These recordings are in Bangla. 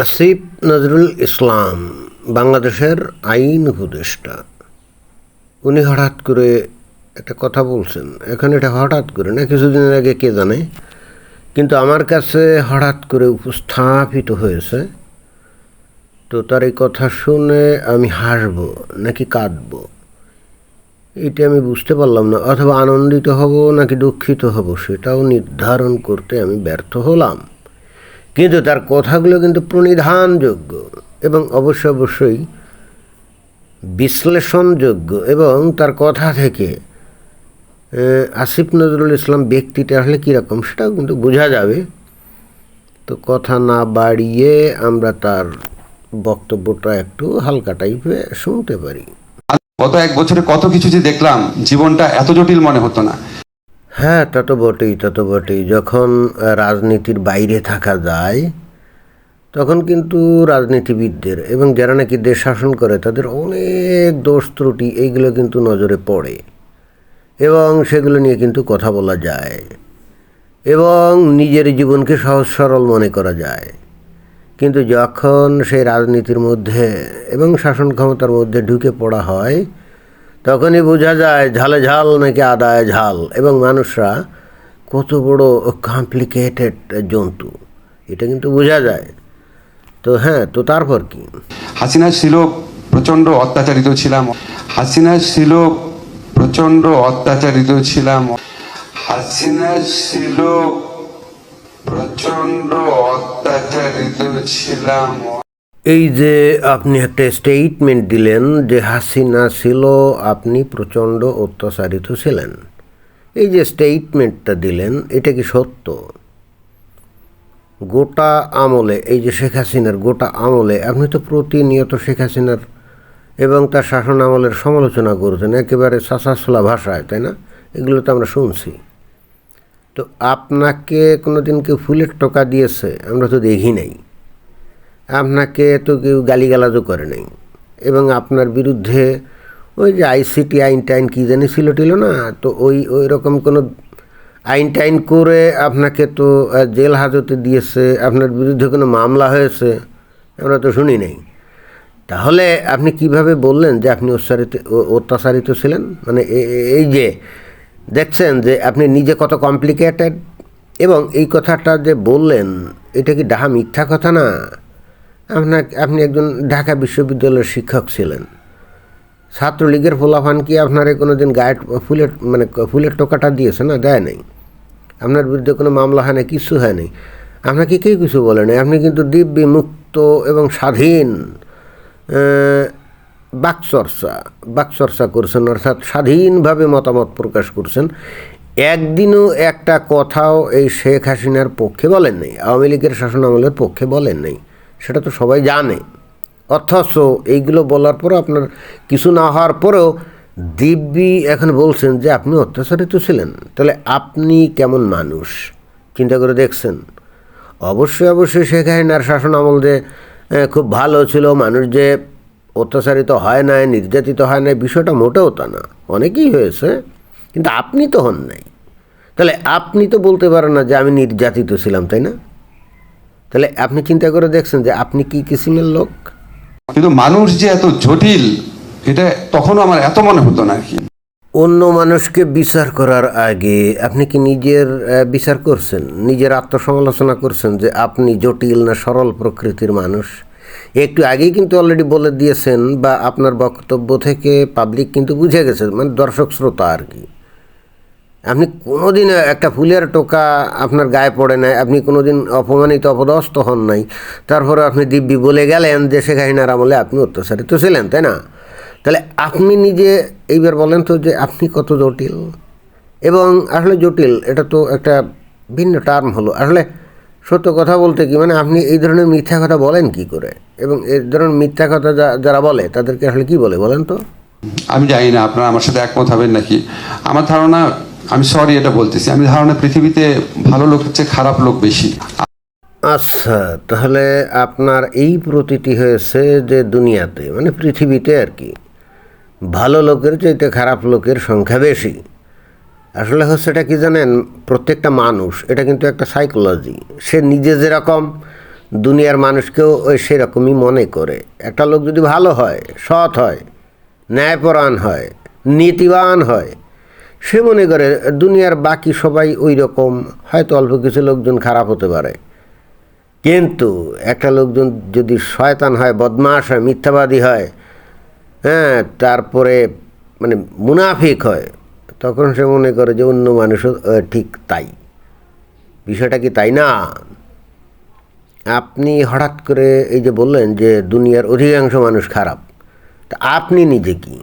আসিফ নজরুল ইসলাম বাংলাদেশের আইন উপদেষ্টা। উনি হঠাৎ করে একটা কথা বলছেন। এখন এটা হঠাৎ করে না, কিছুদিন আগে, কে জানে? কিন্তু আমার কাছে হঠাৎ করে উপস্থাপিত হয়েছে। তো তার এই কথা শুনে আমি হাসব, নাকি কাঁদব? এটা আমি বুঝতে পারলাম না। অথবা আনন্দিত হব, নাকি দুঃখিত হব, সেটাও নির্ধারণ করতে আমি ব্যর্থ হলাম। কিন্তু তার কথাগুলো কিন্তু প্রণিধানযোগ্য এবং অবশ্য অবশ্যই বিশ্লেষণযোগ্য এবং তার কথা থেকে আসিফ নজরুল ইসলাম ব্যক্তিটা আসলে কীরকম সেটাও কিন্তু বোঝা যাবে। তো কথা না বাড়িয়ে আমরা তার বক্তব্যটা একটু হালকা টাইপে শুনতে পারি। গত এক বছরে কত কিছু যে দেখলাম, জীবনটা এত জটিল মনে হতো না। হ্যাঁ তা তো বটেই, তা তো বটেই। যখন রাজনীতির বাইরে থাকা যায়, তখন কিন্তু রাজনীতিবিদদের এবং যারা নাকি দেশ শাসন করে, তাদের অনেক দোষ ত্রুটি, এইগুলো কিন্তু নজরে পড়ে। এবং সেগুলো নিয়ে কিন্তু কথা বলা যায়। এবং নিজের জীবনকে সহজ সরল মনে করা যায়। কিন্তু যখন সেই রাজনীতির মধ্যে এবং শাসন ক্ষমতার মধ্যে ঢুকে পড়া হয় তখনই বোঝা যায় ঝালে ঝাল নাকি আদায় ঝাল। এবং মানুষরা কত বড় কমপ্লিকেটেড জন্তু। এটা কিন্তু বোঝা যায়। তো হ্যাঁ তো তারপর কি? হাসিনা ছিল প্রচণ্ড অত্যাচারিত ছিলাম। হাসিনা ছিল প্রচণ্ড অত্যাচারিত ছিলাম। হাসিনা ছিল প্রচণ্ড অত্যাচারিত ছিলাম। এই যে আপনি একটা স্টেটমেন্ট দিলেন যে হাসিনা ছিল, আপনি প্রচণ্ড অত্যাচারিত ছিলেন। এই যে স্টেটমেন্টটা দিলেন, এটা কি সত্য? গোটা আমলে, এই যে শেখ হাসিনার গোটা আমলে, আপনি তো প্রতিনিয়ত শেখ হাসিনার এবং তার শাসন আমলের সমালোচনা করছেন, একেবারে সাসাসলা ভাষায়, তাই না? এগুলো তো আমরা শুনছি। তো আপনাকে কোনো দিন কেউ ফুলের টোকা দিয়েছে? আমরা তো দেখি নাই। আপনাকে তো কেউ গালিগালাজও করে নাই। এবং আপনার বিরুদ্ধে ওই যে আইসিটি আইন টাইন কী জানি ছিল টিল না, তো ওই ওই রকম কোনো আইন টাইন করে আপনাকে তো জেল হাজতে দিয়েছে, আপনার বিরুদ্ধে কোনো মামলা হয়েছে, আমরা তো শুনি নাই। তাহলে আপনি কীভাবে বললেন যে আপনি অত্যাচারিত অত্যাচারিত ছিলেন? মানে এই যে দেখছেন যে আপনি নিজে কত কমপ্লিকেটেড এবং এই কথাটা যে বললেন, এটা কি ডাহা মিথ্যা কথা না? আপনার আপনি একজন ঢাকা বিশ্ববিদ্যালয়ের শিক্ষক ছিলেন। ছাত্রলীগের ফোলাফান কি আপনারে কোনো দিন গায়ে ফুলের মানে ফুলের টোকাটা দিয়েছে না, দেয় নাই? আপনার বিরুদ্ধে কোনো মামলা হয় না কিছু হয় নাই? আপনাকে কেউ কিছু বলে নাই? আপনি কিন্তু দিব্যি মুক্ত এবং স্বাধীন বাকচর্চা বাকচর্চা করছেন, অর্থাৎ স্বাধীনভাবে মতামত প্রকাশ করছেন। একদিনও একটা কথাও এই শেখ হাসিনার পক্ষে বলেন নাই, আওয়ামী লীগের শাসন আমলের পক্ষে বলেন নাই। সেটা তো সবাই জানে। অথচ এইগুলো বলার পরও আপনার কিছু না হওয়ার পরেও দিব্যি এখন বলছেন যে, আপনি অত্যাচারিত ছিলেন। তাহলে আপনি কেমন মানুষ? চিন্তা করে দেখছেন। অবশ্যই অবশ্যই শেখ হাসিনার শাসন আমল যে খুব ভালো ছিল, মানুষ যে অত্যাচারিত হয় নাই, নির্যাতিত হয় নাই, বিষয়টা মোটেও তা না। অনেকেই হয়েছে, কিন্তু আপনি তো হন নাই। তাহলে আপনি তো বলতে পারেন না যে, আমি নির্যাতিত ছিলাম তাই না? তাহলে আপনি চিন্তা করে দেখছেন যে আপনি কি কিসিমের লোক? কিন্তু মানুষ যে এত জটিল এটা তখনও আমার এত মনে হতো না আর কি। অন্য মানুষকে বিচার করার আগে আপনি কি নিজের বিচার করছেন? নিজের আত্মসমালোচনা করছেন যে আপনি জটিল না সরল প্রকৃতির মানুষ? একটু আগেই কিন্তু অলরেডি বলে দিয়েছেন বা আপনার বক্তব্য থেকে পাবলিক কিন্তু বুঝে গেছে মানে দর্শক শ্রোতা আর কি। আপনি কোনোদিন একটা ফুলের টোকা আপনার গায়ে পড়ে নাই, আপনি কোনোদিন অপমানিত, অপদস্থ হন নাই। তারপরে আপনি দিব্যি বলে গেলেন যে শেখ হাসিনার আমলে আপনি অত্যাচারিত ছিলেন, তাই না? তাহলে আপনি নিজে এইবার বলেন তো যে আপনি কত জটিল। এবং আসলে জটিল, এটা তো একটা ভিন্ন টার্ম হলো। আসলে সত্য কথা বলতে কি মানে আপনি এই ধরনের মিথ্যা কথা বলেন কি করে? এবং এই ধরনের মিথ্যা কথা যারা বলে, তাদেরকে আসলে কি বলে বলেন তো? আমি জানি না, আপনারা আমার সাথে একমত হবেন নাকি। আমার ধারণা আমি সরি এটা বলতেছি। আমি ধারণা পৃথিবীতে ভালো লোকের চেয়ে খারাপ লোক বেশি। আচ্ছা তাহলে আপনার এই প্রতীতি হয়েছে যে দুনিয়াতে মানে পৃথিবীতে আর কি, ভালো লোকের চাইতে খারাপ লোকের সংখ্যা বেশি। আসলে হচ্ছে এটা কি জানেন, প্রত্যেকটা মানুষ, এটা কিন্তু একটা সাইকোলজি সে নিজে যেরকম দুনিয়ার মানুষকেও ওই সেরকমই মনে করে। একটা লোক যদি ভালো হয়, সৎ হয়, ন্যায়পরায়ণ হয়, নীতিবান হয় সে মনে করে, দুনিয়ার বাকি সবাই ওই রকম হয়তো অল্প কিছু লোকজন খারাপ হতে পারে। কিন্তু একটা লোকজন যদি শয়তান হয়, বদমাশ হয়, মিথ্যাবাদী হয় হ্যাঁ তারপরে মানে মুনাফিক হয়, তখন সে মনে করে যে অন্য মানুষও ঠিক তাই। বিষয়টা কি তাই না? আপনি হঠাৎ করে এই যে বললেন যে দুনিয়ার অধিকাংশ মানুষ খারাপ, তা আপনি নিজে কি?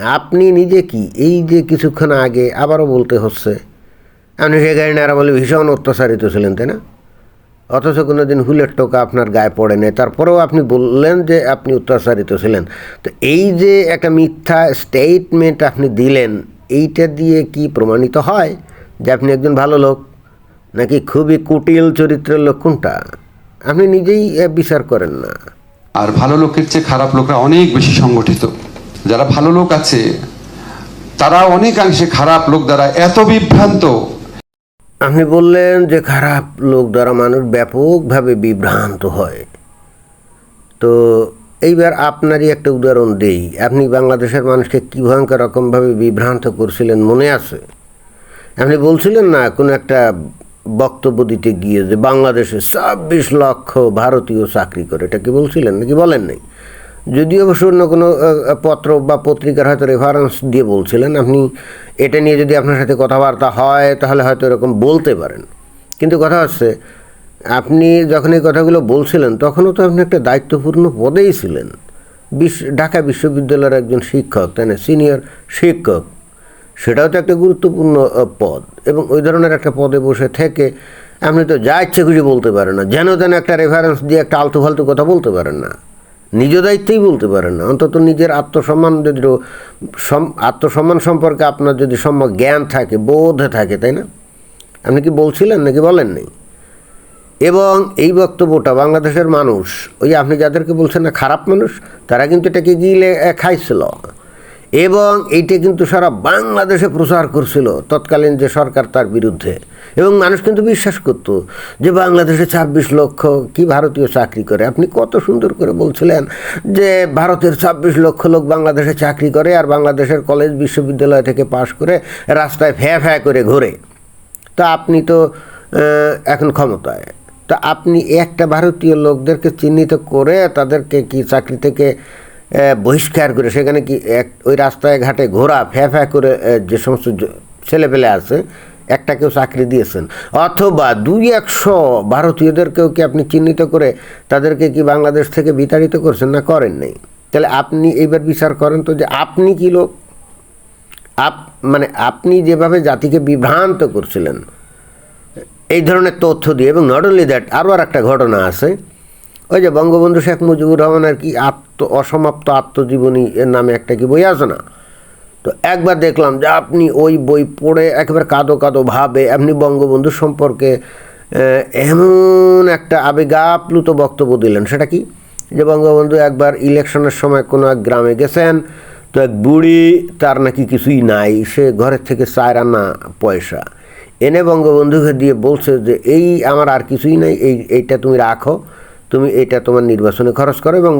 আপনি নিজে কি? এই যে কিছুক্ষণ আগে আবারও বলতে হচ্ছে। আপনি সেখানে আর বলে ভীষণ অত্যাচারিত ছিলেন, তাই না? অথচ কোনো দিন হুলের টোকা আপনার গায়ে পড়ে নেই। তারপরেও আপনি বললেন যে আপনি অত্যাচারিত ছিলেন। তো এই যে একটা মিথ্যা স্টেটমেন্ট আপনি দিলেন, এইটা দিয়ে কি প্রমাণিত হয় যে আপনি একজন ভালো লোক? নাকি খুবই কুটিল চরিত্রের লোক কোনটা? আপনি নিজেই বিচার করেন না। আর ভালো লোকের চেয়ে খারাপ লোকরা অনেক বেশি সংগঠিত। যারা ভালো লোক আছে, তারা অনেকাংশে খারাপ লোক দ্বারা এত বিভ্রান্ত। আপনি বললেন যে খারাপ লোক দ্বারা মানুষ ব্যাপকভাবে বিভ্রান্ত হয়। তো এইবার আপনারই একটা উদাহরণ দেই। আপনি বাংলাদেশের মানুষকে কী ভয়ঙ্কর রকমভাবে বিভ্রান্ত করছিলেন মনে আছে? আপনি বলছিলেন না, কোনো একটা বক্তব্য দিতে গিয়ে যে বাংলাদেশে ছাব্বিশ লক্ষ ভারতীয় চাকরি করে। এটা কি বলছিলেন নাকি বলেন নাই যদিও অবশ্য অন্য কোনো পত্র বা পত্রিকার হয়তো রেফারেন্স দিয়ে বলছিলেন। আপনি এটা নিয়ে যদি আপনার সাথে কথাবার্তা হয়, তাহলে হয়তো এরকম বলতে পারেন। কিন্তু কথা হচ্ছে, আপনি যখন এই কথাগুলো বলছিলেন, তখনও তো আপনি একটা দায়িত্বপূর্ণ পদেই ছিলেন। বিশ্ব ঢাকা বিশ্ববিদ্যালয়ের একজন শিক্ষক, তাই না? সিনিয়র শিক্ষক। সেটাও তো একটা গুরুত্বপূর্ণ পদ। এবং ওই ধরনের একটা পদে বসে থেকে আপনি তো যা ইচ্ছে খুশি বলতে পারেন না। যেন তেন একটা রেফারেন্স দিয়ে একটা আলতু ফালতু কথা বলতে পারেন না। নিজ দায়িত্বেই বলতে পারেন না। অন্তত নিজের আত্মসম্মান যদি আত্মসম্মান সম্পর্কে আপনার যদি সম্যক জ্ঞান থাকে, বোধ থাকে, তাই না? আপনি কি বলছিলেন নাকি বলেন নাই এবং এই বক্তব্যটা বাংলাদেশের মানুষ, ওই আপনি যাদেরকে বলছেন না, খারাপ মানুষ, তারা কিন্তু এটাকে গিলে খাইছিল। এবং এইটা কিন্তু সারা বাংলাদেশে প্রচার করছিল তৎকালীন যে সরকার তার বিরুদ্ধে। এবং মানুষ কিন্তু বিশ্বাস করত যে বাংলাদেশে ছাব্বিশ লক্ষ কি ভারতীয় চাকরি করে। আপনি কত সুন্দর করে বলছিলেন যে ভারতের ছাব্বিশ লক্ষ লোক বাংলাদেশে চাকরি করে আর বাংলাদেশের কলেজ বিশ্ববিদ্যালয় থেকে পাশ করে রাস্তায় ফ্যা ফ্যা করে ঘোরে। তা আপনি তো এখন ক্ষমতায়। তা আপনি একটা ভারতীয় লোকদেরকে চিহ্নিত করে তাদেরকে কি চাকরি থেকে বহিষ্কার করে সেখানে কি এক, ওই রাস্তায় ঘাটে ঘোরা, ফ্যা ফ্যা করে যে সমস্ত ছেলেপেলে আছে একটাকেও চাকরি দিয়েছেন। অথবা দুই একশো ভারতীয়দেরকেও কি আপনি চিহ্নিত করে তাদেরকে কি বাংলাদেশ থেকে বিতাড়িত করছেন না করেন নাই? তাহলে আপনি এইবার বিচার করেন তো যে আপনি কি লোক? আপ মানে আপনি যেভাবে জাতিকে বিভ্রান্ত করছিলেন, এই ধরনের তথ্য দিয়ে, এবং নট অনলি দ্যাট আরও আর একটা ঘটনা আছে। ওই যে বঙ্গবন্ধু শেখ মুজিবুর রহমানের কি আত্ম, অসমাপ্ত আত্মজীবনী এর নামে একটা কি বই আছে না? তো একবার দেখলাম যে আপনি ওই বই পড়ে একেবারে কাঁদো কাঁদো ভাবে আপনি বঙ্গবন্ধু সম্পর্কে এমন একটা আবেগাপ্লুত বক্তব্য দিলেন। সেটা কি? যে বঙ্গবন্ধু একবার ইলেকশনের সময় কোনো এক গ্রামে গেছেন, তো এক বুড়ি তার নাকি কিছুই নাই, সে ঘরের থেকে চায় রান্না পয়সা। এনে বঙ্গবন্ধুকে দিয়ে বলছে যে, এই আমার আর কিছুই নাই, এই, এইটা তুমি রাখো, তুমি এটা তোমার নির্বাচনে খরচ করো এবং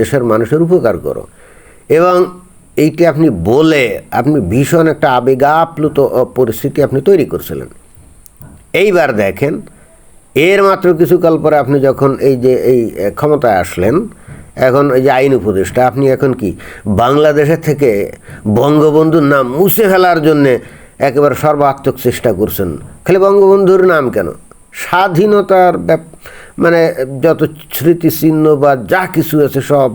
দেশের মানুষের উপকার করো। এবং এইটি আপনি বলে আপনি ভীষণ একটা আবেগাপ্লুত পরিস্থিতি আপনি তৈরি করছিলেন। এইবার দেখেন, এর মাত্র কিছুকাল পরে আপনি যখন এই যে, এই ক্ষমতায় আসলেন, এখন এই যে আইন উপদেষ্টা, আপনি এখন কি বাংলাদেশের থেকে বঙ্গবন্ধুর নাম মুছে ফেলার জন্যে একেবারে সর্বাত্মক চেষ্টা করছেন? খালি বঙ্গবন্ধুর নাম কেন? স্বাধীনতার মানে যত স্মৃতিচিহ্ন বা যা কিছু আছে সব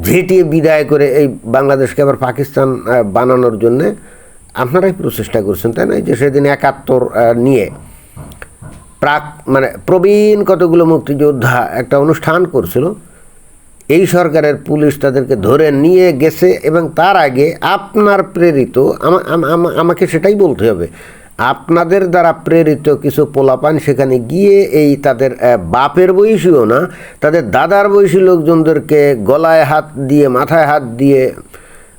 ঝেঁটিয়ে বিদায় করে এই বাংলাদেশকে আবার পাকিস্তান বানানোর জন্যে আপনারাই প্রচেষ্টা করছেন, তাই না? যে সেদিন একাত্তর নিয়ে প্রাক মানে প্রবীণ কতগুলো মুক্তিযোদ্ধা একটা অনুষ্ঠান করছিল, এই সরকারের পুলিশ তাদেরকে ধরে নিয়ে গেছে এবং তার আগে আপনার প্রেরিত, আমা- আমা- আমা- আমাকে সেটাই বলতে হবে আপনাদের দ্বারা প্রেরিত কিছু পোলাপান সেখানে গিয়ে এই তাদের বাপের বয়সীও না, তাদের দাদার বয়সী লোকজনদেরকে গলায় হাত দিয়ে, মাথায় হাত দিয়ে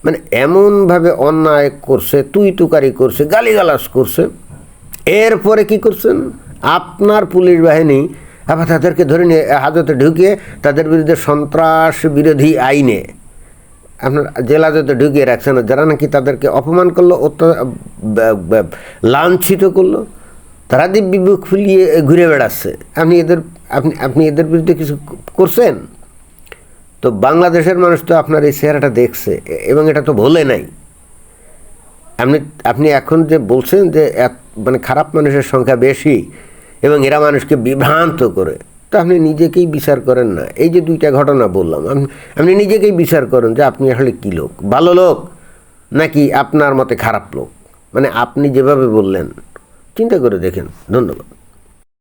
মানে এমনভাবে অন্যায় করছে তুই তুকারি করছে গালিগালাস করছে। এরপরে কি করছেন? আপনার পুলিশ বাহিনী, আবার তাদেরকে ধরে নিয়ে হাজতে ঢুকিয়ে তাদের বিরুদ্ধে সন্ত্রাস বিরোধী আইনে আপনার জেলা হাজতে ঢুকিয়ে রাখছেন, যারা নাকি তাদেরকে অপমান করল লাঞ্ছিত করল, তারা দিব্য বিবেক ফুলিয়ে ঘুরে বেড়াচ্ছে। আপনি এদের, আপনি আপনি এদের বিরুদ্ধে কিছু করছেন? তো বাংলাদেশের মানুষ তো আপনার এই চেহারাটা দেখছে, এবং এটা তো ভোলে নাই। আপনি আপনি এখন যে বলছেন যে মানে খারাপ মানুষের সংখ্যা বেশি, এবং এরা মানুষকে বিভ্রান্ত করে তো আপনি নিজেকেই বিচার করেন না। এই যে দুইটা ঘটনা বললাম আপনি নিজেকেই বিচার করেন যে আপনি আসলে কী লোক? ভালো লোক নাকি আপনার মতে খারাপ লোক? মানে আপনি যেভাবে বললেন, চিন্তা করে দেখেন। ধন্যবাদ।